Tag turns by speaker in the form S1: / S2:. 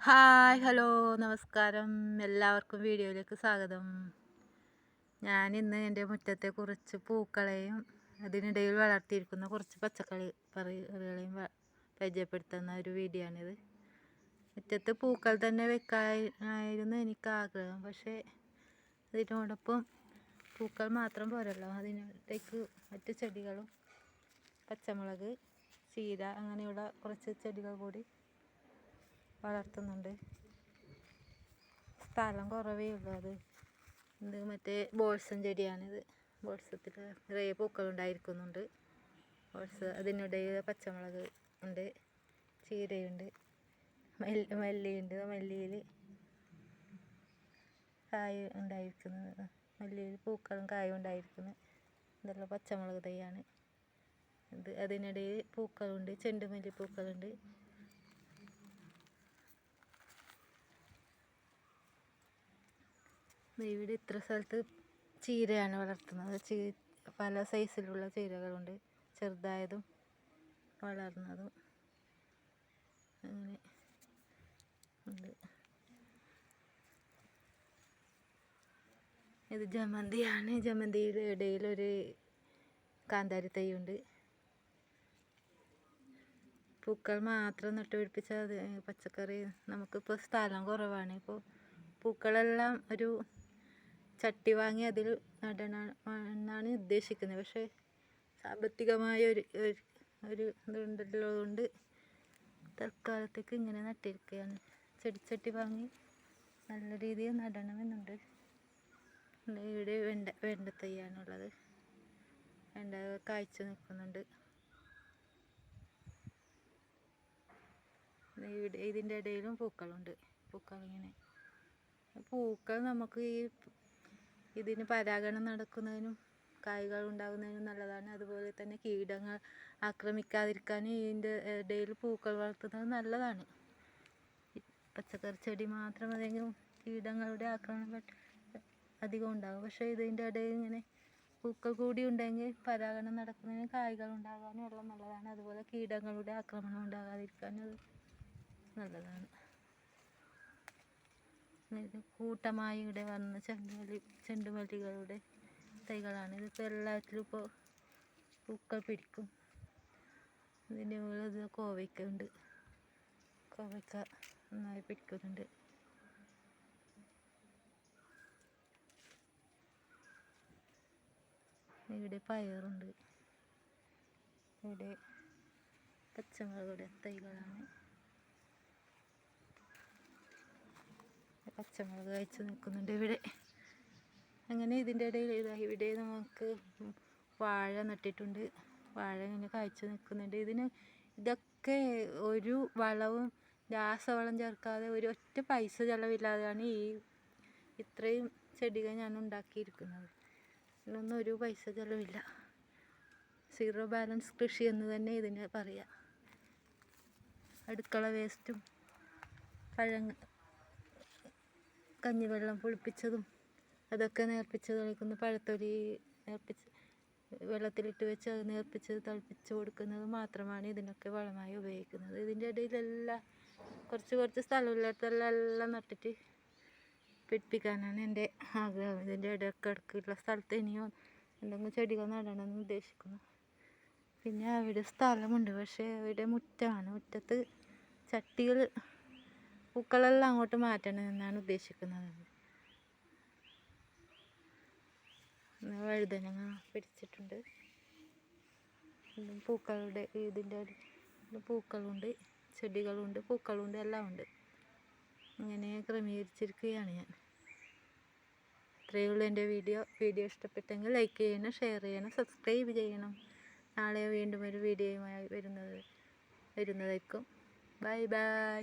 S1: Hi hello നമസ്കാരം. എല്ലാവർക്കും വീഡിയോയിലേക്ക് സ്വാഗതം. ഞാൻ ഇന്ന് എന്റെ മുറ്റത്തെ കുറച്ച് പൂക്കളെയും അതിനിടയിൽ വളർത്തിയിരിക്കുന്ന കുറച്ച് പച്ചക്കറി കറികളെയും പരിചയപ്പെടുത്തുന്ന ഒരു വീഡിയോ ആണിത് മുറ്റത്ത് പൂക്കൾ തന്നെ വെക്കാനായിരുന്നു എനിക്ക് ആഗ്രഹം. പക്ഷേ അതിനോടൊപ്പം പൂക്കൾ മാത്രം പോരല്ലോ. അതിനിടയ്ക്ക് മറ്റു ചെടികളും പച്ചമുളക് ചീര അങ്ങനെയുള്ള കുറച്ച് ചെടികൾ കൂടി വളർത്തുന്നുണ്ട്. സ്ഥലം കുറവേ ഉള്ളൂ അത്. ഇത് മറ്റേ ബോൾസം ചെടിയാണിത്. ബോൾസത്തിൽ നിറയെ പൂക്കളുണ്ടായിരിക്കുന്നുണ്ട് ബോൾസ് അതിനിടയിൽ പച്ചമുളക് ഉണ്ട് ചീരയുണ്ട് മല്ലി മല്ലിയുണ്ട്. മല്ലിയിൽ കായ ഉണ്ടായിരിക്കുന്നത്. മല്ലിയിൽ പൂക്കളും കായും ഉണ്ടായിരിക്കുന്നു ഇതെല്ലാം പച്ചമുളക് തൈയാണ്. ഇത് അതിനിടയിൽ പൂക്കളുണ്ട് ചെണ്ടുമല്ലി പൂക്കളുണ്ട് ഇവിടെ ഇത്ര സ്ഥലത്ത് ചീരയാണ് വളർത്തുന്നത്. ചീ പല സൈസിലുള്ള ചീരകളുണ്ട്. ചെറുതായതും വളർന്നതും. അങ്ങനെ ഇത് ജമന്തിയാണ്. ജമന്തിയുടെ ഇടയിലൊരു കാന്താരി തൈയുണ്ട്. പൂക്കൾ മാത്രം നട്ടുപിടിപ്പിച്ചാൽ പച്ചക്കറി നമുക്കിപ്പോൾ സ്ഥലം കുറവാണ്. ഇപ്പോൾ പൂക്കളെല്ലാം ഒരു ചട്ടി വാങ്ങി അതിൽ നടണം എന്നാണ് ഉദ്ദേശിക്കുന്നത്. പക്ഷേ സാമ്പത്തികമായ ഒരു ഒരു ഇതുണ്ടല്ലോണ്ട് തൽക്കാലത്തേക്ക് ഇങ്ങനെ നട്ടിരിക്കുകയാണ്. ചെടിച്ചട്ടി വാങ്ങി നല്ല രീതിയിൽ നടണമെന്നുണ്ട്. ഇവിടെ വെണ്ട വെണ്ട തയ്യാണുള്ളത് വെണ്ട കായ്ച്ചു നിൽക്കുന്നുണ്ട്. ഇവിടെ ഇതിന്റെ ഇടയിലും പൂക്കളുണ്ട്. പൂക്കൾ ഇങ്ങനെ പൂക്കൾ നമുക്ക് ഈ ഇതിന് പരാഗണം നടക്കുന്നതിനും കായ്കൾ ഉണ്ടാകുന്നതിനും നല്ലതാണ്. അതുപോലെ തന്നെ കീടങ്ങൾ ആക്രമിക്കാതിരിക്കാൻ ഇതിന്റെ ഇടയിൽ പൂക്കൾ വളർത്തുന്നത് നല്ലതാണ്. പച്ചക്കറി ചെടി മാത്രം അതെങ്കിലും കീടങ്ങളുടെ ആക്രമണം അധികം ഉണ്ടാകും. പക്ഷേ ഇതിന്റെ ഇടയിൽ ഇങ്ങനെ പൂക്കൾ കൂടി ഉണ്ടെങ്കിൽ പരാഗണം നടക്കുന്നതിന് കായ്കൾ ഉണ്ടാകാനും എല്ലാം നല്ലതാണ്. അതുപോലെ കീടങ്ങളുടെ ആക്രമണം ഉണ്ടാകാതിരിക്കാനും അത് നല്ലതാണ്. കൂട്ടമായി ഇവിടെ വന്ന ചെണ്ടുമല്ലി ചെണ്ടുമല്ലികളുടെ തൈകളാണ്. ഇതിപ്പോൾ എല്ലാത്തിലും ഇപ്പോൾ പൂക്കൾ പിടിക്കും. ഇതിന്റെ മുകളിൽ ഇത് കോവയ്ക്ക ഉണ്ട്. കോവയ്ക്ക നന്നായി പിടിക്കുന്നുണ്ട്. ഇവിടെ പയറുണ്ട്. ഇവിടെ പച്ചമുളകുടെ തൈകളാണ്. പച്ചമുളക് കഴിച്ച് നിൽക്കുന്നുണ്ട്. ഇവിടെ അങ്ങനെ ഇതിന്റെ ഇടയിൽ ഇതാ ഇവിടെ നമുക്ക് വാഴ നട്ടിട്ടുണ്ട്. വാഴ ഇങ്ങനെ കായ്ച്ചു നിൽക്കുന്നുണ്ട്. ഇതിന് ഇതൊക്കെ ഒരു വളവും രാസവളം ചേർക്കാതെ ഒരു ഒറ്റ പൈസ ചിലവില്ലാതെയാണ് ഈ ഇത്രയും ചെടികൾ ഞാൻ ഉണ്ടാക്കിയിരിക്കുന്നത്. ഇതിനൊന്നും ഒരു പൈസ ചിലവില്ല. സീറോ ബാലൻസ് കൃഷി എന്ന് തന്നെ ഇതിന് പറയാം. അടുക്കള വേസ്റ്റും പഴങ്ങ കഞ്ഞിവെള്ളം പുളിപ്പിച്ചതും അതൊക്കെ നേർപ്പിച്ച് തളിക്കുന്ന. പഴത്തൊലി നേർപ്പിച്ച് വെള്ളത്തിലിട്ട് വെച്ച് അത് നേർപ്പിച്ച് തിളപ്പിച്ച് കൊടുക്കുന്നത് മാത്രമാണ് ഇതിനൊക്കെ വളമായി ഉപയോഗിക്കുന്നത്. ഇതിന്റെ ഇടയിലെല്ലാം കുറച്ച് കുറച്ച് സ്ഥലമില്ലാത്തതെല്ലാം എല്ലാം നട്ടിട്ട് പിടിപ്പിക്കാനാണ് എന്റെ ആഗ്രഹം. ഇതിന്റെ ഇടയ്ക്കിടയ്ക്കുള്ള സ്ഥലത്ത് ഇനിയോ എന്തെങ്കിലും ചെടികൾ നടണമെന്ന് ഉദ്ദേശിക്കുന്നു. പിന്നെ അവിടെ സ്ഥലമുണ്ട് പക്ഷേ അവിടെ മുറ്റമാണ് മുറ്റത്ത് ചട്ടികൾ പൂക്കളെല്ലാം അങ്ങോട്ട് മാറ്റണം എന്നാണ് ഉദ്ദേശിക്കുന്നത്. വഴുതനങ്ങ പിടിച്ചിട്ടുണ്ട്. പൂക്കളുടെ ഇതിന്റെ പൂക്കളുണ്ട് ചെടികളുണ്ട് പൂക്കളുണ്ട് എല്ലാം ഉണ്ട്. ഇങ്ങനെ ക്രമീകരിച്ചിരിക്കുകയാണ് ഞാൻ. ഇത്രയേ ഉള്ളൂ എന്റെ വീഡിയോ. വീഡിയോ ഇഷ്ടപ്പെട്ടെങ്കിൽ ലൈക്ക് ചെയ്യണം ഷെയർ ചെയ്യണം സബ്സ്ക്രൈബ് ചെയ്യണം. നാളെ വീണ്ടും ഒരു വീഡിയോയുമായി വരുന്നത് വരുന്നതായിരിക്കും. Bye bye.